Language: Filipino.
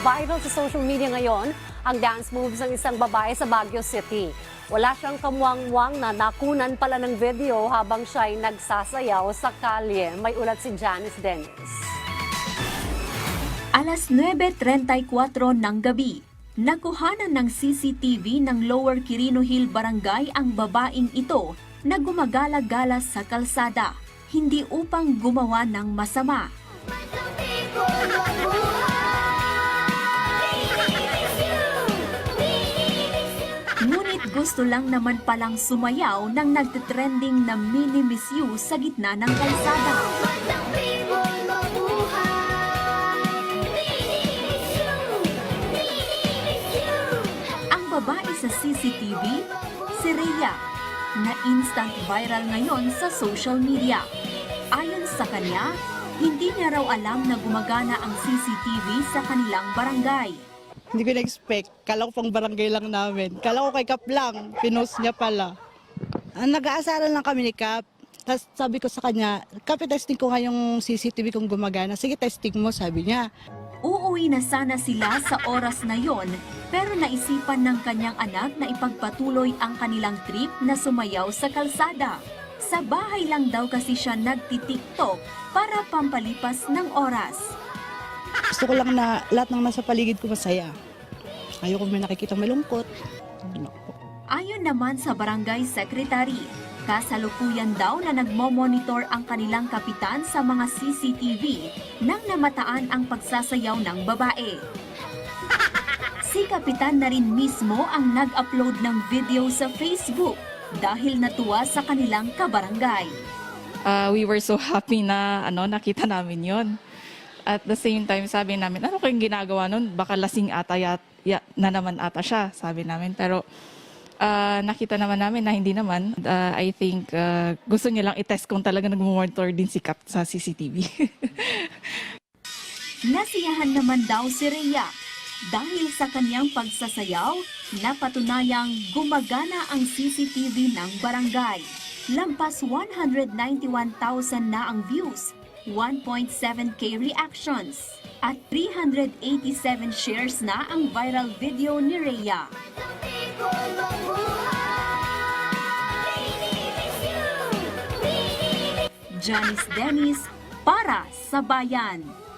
Viral sa social media ngayon ang dance moves ng isang babae sa Baguio City. Wala siyang kamuwang-wang na nakunan pala ng video habang siya'y nagsasayaw sa kalye. May ulat si Janice Dennis. Alas 9.34 ng gabi, nakuhanan ng CCTV ng Lower Quirino Hill Barangay ang babaeng ito na gumagala-gala sa kalsada, hindi upang gumawa ng masama. Ngunit gusto lang naman palang sumayaw ng nagtitrending na mini Miss You sa gitna ng kalsada. Ang babae sa CCTV, si Rhea, na instant viral ngayon sa social media. Ayon sa kanya, hindi niya raw alam na gumagana ang CCTV sa kanilang barangay. Hindi ko na-expect. Kala ko pang barangay lang namin. Kala ko kay Kap lang. Pinost niya pala. Ah, nag-aasaran lang kami ni Kap. Tapos sabi ko sa kanya, Kap, testing ko nga yung CCTV kung gumagana. Sige, testing mo, sabi niya. Uuwi na sana sila sa oras na yon, pero naisipan ng kanyang anak na ipagpatuloy ang kanilang trip na sumayaw sa kalsada. Sa bahay lang daw kasi siya nagtitiktok para pampalipas ng oras. Gusto ko lang na lahat ng nasa paligid ko masaya. Ayoko may nakikita malungkot. Ano po. Ayon naman sa barangay secretary, kasalukuyan daw na nagmo-monitor ang kanilang kapitan sa mga CCTV nang namataan ang pagsasayaw ng babae. Si kapitan na rin mismo ang nag-upload ng video sa Facebook dahil natuwa sa kanilang kabarangay. uh, we were so happy na ano nakita namin yon. At the same time, sabi namin, ano kayong ginagawa nun? Baka lasing ata ya, ya- na naman ata siya, sabi namin. Pero uh, nakita naman namin na hindi naman. Uh, I think uh, gusto niya lang i-test kung talaga nag-monitor din si Kap sa CCTV. Nasiyahan naman daw si Rhea dahil sa kanyang pagsasayaw, napatunayang gumagana ang CCTV ng barangay. Lampas 191,000 na ang views, 1.7k reactions, at 387 shares na ang viral video ni Rhea. Janice Dennis para sa Bayan.